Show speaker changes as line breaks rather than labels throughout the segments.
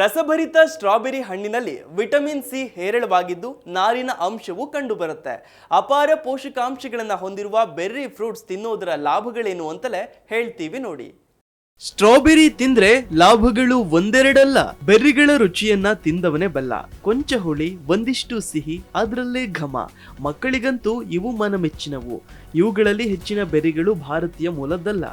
ರಸಭರಿತ ಸ್ಟ್ರಾಬೆರಿ ಹಣ್ಣಿನಲ್ಲಿ vitamin C ಹೇರಳವಾಗಿದ್ದು ನಾರಿನ ಅಂಶವು ಕಂಡುಬರುತ್ತೆ. ಅಪಾರ ಪೋಷಕಾಂಶಗಳನ್ನು ಹೊಂದಿರುವ ಬೆರ್ರಿ ಫ್ರೂಟ್ಸ್ ತಿನ್ನೋದರ ಲಾಭಗಳೇನು ಅಂತಲೇ ಹೇಳ್ತೀವಿ ನೋಡಿ. ಸ್ಟ್ರಾಬೆರಿ ತಿಂದ್ರೆ ಲಾಭಗಳು ಒಂದೆರಡಲ್ಲ, ಬೆರ್ರಿಗಳ ರುಚಿಯನ್ನ ತಿಂದವನೇ ಬಲ್ಲ. ಕೊಂಚ ಹುಳಿ, ಒಂದಿಷ್ಟು ಸಿಹಿ, ಅದರಲ್ಲೇ ಘಮ. ಮಕ್ಕಳಿಗಂತೂ ಇವು ಮನಮೆಚ್ಚಿನವು. ಇವುಗಳಲ್ಲಿ ಹೆಚ್ಚಿನ ಬೆರ್ರಿಗಳು ಭಾರತೀಯ ಮೂಲದ್ದಲ್ಲ.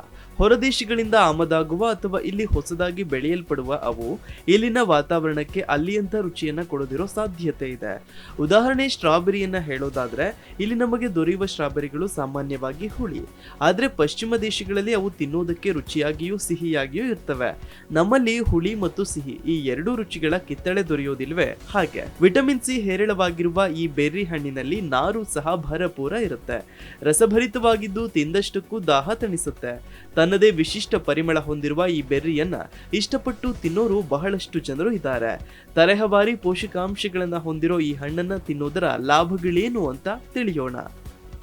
ಹೊರದೇಶಗಳಿಂದ ಆಮದಾಗುವ ಅಥವಾ ಇಲ್ಲಿ ಹೊಸದಾಗಿ ಬೆಳೆಯಲ್ಪಡುವ ಅವು ಇಲ್ಲಿನ ವಾತಾವರಣಕ್ಕೆ ಅಲ್ಲಿಯಂತ ರುಚಿಯನ್ನ ಕೊಡದಿರೋ ಸಾಧ್ಯತೆ ಇದೆ. ಉದಾಹರಣೆ ಸ್ಟ್ರಾಬೆರಿಯನ್ನ ಹೇಳೋದಾದ್ರೆ, ಇಲ್ಲಿ ನಮಗೆ ದೊರೆಯುವ ಸ್ಟ್ರಾಬೆರಿಗಳು ಸಾಮಾನ್ಯವಾಗಿ ಹುಳಿ. ಆದರೆ ಪಶ್ಚಿಮ ದೇಶಗಳಲ್ಲಿ ಅವು ತಿನ್ನೋದಕ್ಕೆ ರುಚಿಯಾಗಿಯೂ ಸಿಹಿಯಾಗಿಯೂ ಇರ್ತವೆ. ನಮ್ಮಲ್ಲಿ ಹುಳಿ ಮತ್ತು ಸಿಹಿ ಈ ಎರಡೂ ರುಚಿಗಳ ಕಿತ್ತಳೆ ದೊರೆಯೋದಿಲ್ವೇ? ಹಾಗೆ. ವಿಟಮಿನ್ ಸಿ ಹೇರಳವಾಗಿರುವ ಈ ಬೆರ್ರಿ ಹಣ್ಣಿನಲ್ಲಿ ನಾರು ಸಹ ಭರಪೂರ ಇರುತ್ತೆ. ರಸಭರಿತವಾಗಿದ್ದು ತಿಂದಷ್ಟಕ್ಕೂ ದಾಹ ತಣಿಸುತ್ತೆ. ತನ್ನದೇ ವಿಶಿಷ್ಟ ಪರಿಮಳ ಹೊಂದಿರುವ ಈ ಬೆರ್ರಿಯನ್ನ ಇಷ್ಟಪಟ್ಟು ತಿನ್ನೋರು ಬಹಳಷ್ಟು ಜನರು ಇದ್ದಾರೆ. ತರಹವಾರಿ ಪೋಷಕಾಂಶಗಳನ್ನ ಹೊಂದಿರೋ ಈ ಹಣ್ಣನ್ನ ತಿನ್ನೋದರ ಲಾಭಗಳೇನು ಅಂತ ತಿಳಿಯೋಣ.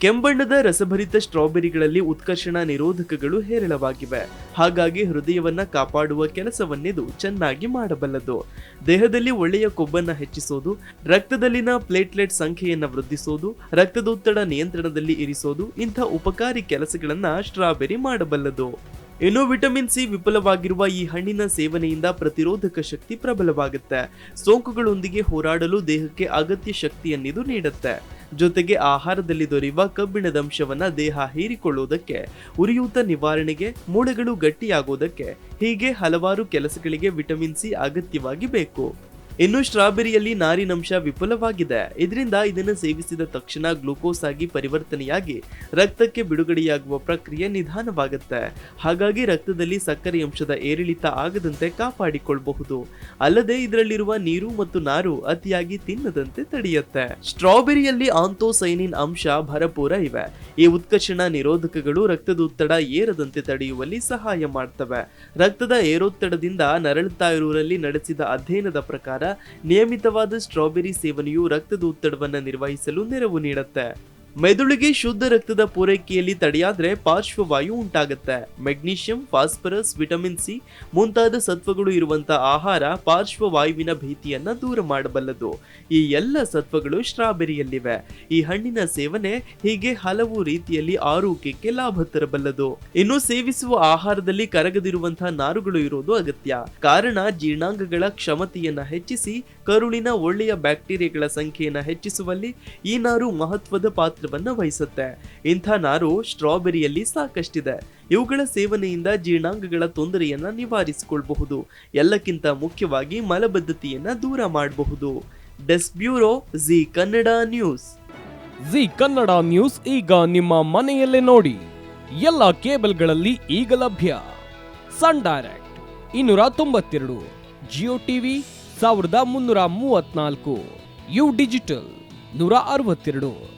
ಕೆಂಬಣ್ಣದ ರಸಭರಿತ ಸ್ಟ್ರಾಬೆರಿಗಳಲ್ಲಿ ಉತ್ಕರ್ಷಣ ನಿರೋಧಕಗಳು ಹೇರಳವಾಗಿವೆ. ಹಾಗಾಗಿ ಹೃದಯವನ್ನ ಕಾಪಾಡುವ ಕೆಲಸವನ್ನಿದು ಚೆನ್ನಾಗಿ ಮಾಡಬಲ್ಲದು. ದೇಹದಲ್ಲಿ ಒಳ್ಳೆಯ ಕೊಬ್ಬನ್ನ ಹೆಚ್ಚಿಸೋದು, ರಕ್ತದಲ್ಲಿನ ಪ್ಲೇಟ್ಲೆಟ್ ಸಂಖ್ಯೆಯನ್ನ ವೃದ್ಧಿಸೋದು, ರಕ್ತದೊತ್ತಡ ನಿಯಂತ್ರಣದಲ್ಲಿ ಇರಿಸೋದು, ಇಂಥ ಉಪಕಾರಿ ಕೆಲಸಗಳನ್ನ ಸ್ಟ್ರಾಬೆರಿ ಮಾಡಬಲ್ಲದು. ಇನ್ನು ವಿಟಮಿನ್ ಸಿ ವಿಫಲವಾಗಿರುವ ಈ ಹಣ್ಣಿನ ಸೇವನೆಯಿಂದ ಪ್ರತಿರೋಧಕ ಶಕ್ತಿ ಪ್ರಬಲವಾಗುತ್ತೆ. ಸೋಂಕುಗಳೊಂದಿಗೆ ಹೋರಾಡಲು ದೇಹಕ್ಕೆ ಅಗತ್ಯ ಶಕ್ತಿಯನ್ನಿದು ನೀಡುತ್ತೆ. ಜೊತೆಗೆ ಆಹಾರದಲ್ಲಿ ದೊರೆಯುವ ಕಬ್ಬಿಣದ ಅಂಶವನ್ನು ದೇಹ ಹೀರಿಕೊಳ್ಳುವುದಕ್ಕೆ, ಉರಿಯೂತ ನಿವಾರಣೆಗೆ ಮೂಳೆಗಳು ಗಟ್ಟಿಯಾಗುವುದಕ್ಕೆ, ಹೀಗೆ ಹಲವಾರು ಕೆಲಸಗಳಿಗೆ ವಿಟಮಿನ್ ಸಿ ಅಗತ್ಯವಾಗಿ ಬೇಕು. ಇನ್ನು ಸ್ಟ್ರಾಬೆರಿಯಲ್ಲಿ ನಾರಿನಂಶ ವಿಪುಲವಾಗಿದೆ ಇದರಿಂದ ಇದನ್ನು ಸೇವಿಸಿದ ತಕ್ಷಣ ಗ್ಲೂಕೋಸ್ ಆಗಿ ಪರಿವರ್ತನೆಯಾಗಿ ರಕ್ತಕ್ಕೆ ಬಿಡುಗಡೆಯಾಗುವ ಪ್ರಕ್ರಿಯೆ ನಿಧಾನವಾಗುತ್ತೆ. ಹಾಗಾಗಿ ರಕ್ತದಲ್ಲಿ ಸಕ್ಕರೆ ಅಂಶದ ಏರಿಳಿತ ಆಗದಂತೆ ಕಾಪಾಡಿಕೊಳ್ಳಬಹುದು ಅಲ್ಲದೆ ಇದರಲ್ಲಿರುವ ನೀರು ಮತ್ತು ನಾರು ಅತಿಯಾಗಿ ತಿನ್ನದಂತೆ ತಡೆಯುತ್ತೆ. ಸ್ಟ್ರಾಬೆರಿಯಲ್ಲಿ ಆಂಥೋಸೈನಿನ್ ಅಂಶ ಭರಪೂರ ಇವೆ. ಈ ಉತ್ಕರ್ಷಣ ನಿರೋಧಕಗಳು ರಕ್ತದೊತ್ತಡ ಏರದಂತೆ ತಡೆಯುವಲ್ಲಿ ಸಹಾಯ ಮಾಡ್ತವೆ. ರಕ್ತದ ಏರೋತ್ತಡದಿಂದ ನರಳುತ್ತಾ ಇರುವರಲ್ಲಿ ನಡೆಸಿದ ಅಧ್ಯಯನದ ಪ್ರಕಾರ ನಿಯಮಿತವಾದ ಸ್ಟ್ರಾಬೆರಿ ಸೇವನೆಯು ರಕ್ತದ ಒತ್ತಡವನ್ನು ನಿರ್ವಹಿಸಲು ನೆರವು ನೀಡುತ್ತೆ. ಮೆದುಳಿಗೆ ಶುದ್ಧ ರಕ್ತದ ಪೂರೈಕೆಯಲ್ಲಿ ತಡೆಯಾದ್ರೆ ಪಾರ್ಶ್ವವಾಯು ಉಂಟಾಗುತ್ತೆ. ಮೆಗ್ನೀಷಿಯಂ, ಫಾಸ್ಫರಸ್, ವಿಟಮಿನ್ ಸಿ ಮುಂತಾದ ಸತ್ವಗಳು ಇರುವಂತಹ ಆಹಾರ ಪಾರ್ಶ್ವವಾಯುವಿನ ಭೀತಿಯನ್ನ ದೂರ ಮಾಡಬಲ್ಲದು. ಈ ಎಲ್ಲ ಸತ್ವಗಳು ಸ್ಟ್ರಾಬೆರಿಯಲ್ಲಿವೆ. ಈ ಹಣ್ಣಿನ ಸೇವನೆ ಹೀಗೆ ಹಲವು ರೀತಿಯಲ್ಲಿ ಆರೋಗ್ಯಕ್ಕೆ ಲಾಭ ತರಬಲ್ಲದು. ಇನ್ನು ಸೇವಿಸುವ ಆಹಾರದಲ್ಲಿ ಕರಗದಿರುವಂತಹ ನಾರುಗಳು ಇರೋದು ಅಗತ್ಯ. ಕಾರಣ ಜೀರ್ಣಾಂಗಗಳ ಕ್ಷಮತೆಯನ್ನ ಹೆಚ್ಚಿಸಿ, ಕರುಳಿನ ಒಳ್ಳೆಯ ಬ್ಯಾಕ್ಟೀರಿಯಾಗಳ ಸಂಖ್ಯೆಯನ್ನ ಹೆಚ್ಚಿಸುವಲ್ಲಿ ಈ ನಾರು ಮಹತ್ವದ ಪಾತ್ರವನ್ನ ವಹಿಸುತ್ತೆ. ಇಂಥ ನಾರು ಸ್ಟ್ರಾಬೆರಿಯಲ್ಲಿ ಸಾಕಷ್ಟಿದೆ. ಇವುಗಳ ಸೇವನೆಯಿಂದ ಜೀರ್ಣಾಂಗಗಳ ತೊಂದರೆಯನ್ನ ನಿವಾರಿಸಿಕೊಳ್ಳಬಹುದು ಎಲ್ಲಕ್ಕಿಂತ ಮುಖ್ಯವಾಗಿ ಮಲಬದ್ಧತೆಯನ್ನ ದೂರ ಮಾಡಬಹುದು. Desk bureau, Zee Kannada news.
Zee Kannada news ಈಗ ನಿಮ್ಮ ಮನೆಯಲ್ಲೇ ನೋಡಿ. ಎಲ್ಲ ಕೇಬಲ್ಗಳಲ್ಲಿ ಈಗ ಲಭ್ಯ. ಸನ್ ಡೈರೆಕ್ಟ್ ಇನ್ನೂರ ತೊಂಬತ್ತೆರಡು, ಜಿಯೋ ಟಿವಿ ಸಾವಿರದ ಮುನ್ನೂರ ಮೂವತ್ನಾಲ್ಕು ಯು ಡಿಜಿಟಲ್ ನೂರ ಅರವತ್ತೆರಡು.